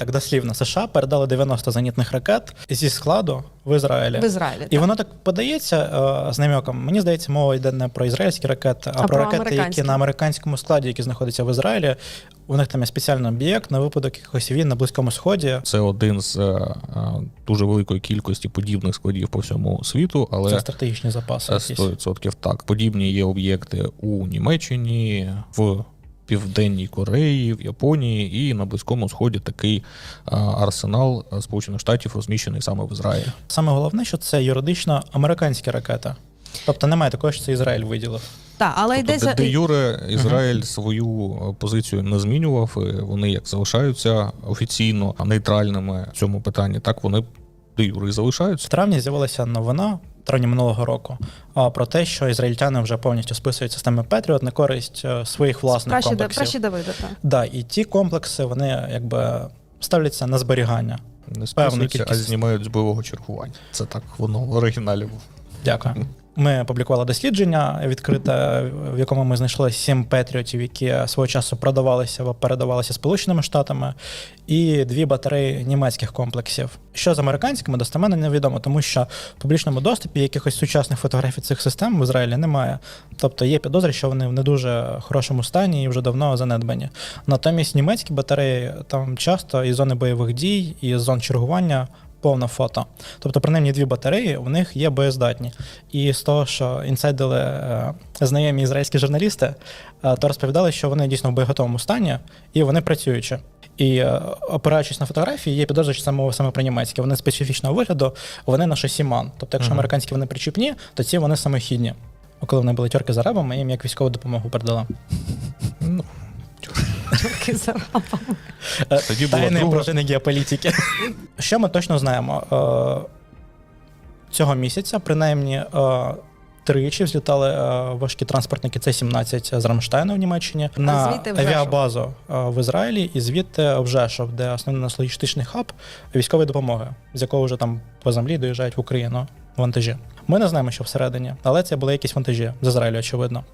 Так дослівно, США передали 90 зенітних ракет зі складу в Ізраїлі. В Ізраїлі. І так. воно так подається е, з намеком. Мені здається, мова йде не про ізраїльські ракети, а, А про, про ракети, які на американському складі, які знаходяться в Ізраїлі. У них там є спеціальний об'єкт на випадок якихось війн на Близькому Сході. Це один з е, е, дуже великої кількості подібних складів по всьому світу, але Це стратегічні запаси. Е, 100% так. Подібні є об'єкти у Німеччині, в Південній Кореї, в Японії і на Близькому Сході такий арсенал е, Сполучених Штатів розміщений саме в Ізраїлі. Саме головне, що це юридично американські ракети. Тобто немає такого, що це Ізраїль виділив. Так, але Тобто, йдеться де, де Юре Ізраїль свою е, позицію не змінював. і Вони як залишаються офіційно нейтральними в цьому питанні, так вони де Юре і залишаються. В травні з'явилася новина травні минулого року а, про те, що ізраїльтяни вже повністю списують системи Петріот на користь е, своїх власних Краще, комплексів. краще Давида, так. Да, і ті комплекси вони якби ставляться на зберігання. Не списуються, а кількість. знімають з бойового чергування. Це так воно в оригіналі було. Дякую. Ми опублікували дослідження відкрите, в якому ми знайшли сім петріотів, які свого часу продавалися або передавалися Сполученими Штатами, і дві батареї німецьких комплексів. Що з американськими достеменно невідомо, тому що в публічному доступі якихось сучасних фотографій цих систем в Ізраїлі немає. Тобто є підозри, що вони в не дуже хорошому стані і вже давно занедбані. Натомість німецькі батареї там часто із зони бойових дій, і зон чергування повне фото. Тобто, принаймні дві батареї у них є боєздатні. І з того, що інсайдили е, знайомі ізраїльські журналісти, е, то розповідали, що вони дійсно в боєготовому стані і вони працюючі. І е, опираючись на фотографії, є підозра, що саме саме про німецькі. Вони специфічного вигляду, вони на шосіман. Тобто, якщо американські вони причіпні, то ці вони самохідні. А Коли вони були тьорки з арабами, їм як військову допомогу передали. Ну, за рапами. Е, Тоді була Тайни друга. пружини геополітики. Що ми точно знаємо? Е, Цього місяця, принаймні, е, тричі взлітали е, важкі транспортники С-17 з Рамштайну в Німеччині на авіабазу в Ізраїлі і звідти в Жешов, де основний логістичний хаб військової допомоги, з якого вже там по землі доїжджають в Україну вантажі. Ми не знаємо, що всередині, але це були якісь вантажі з Ізраїлю, очевидно.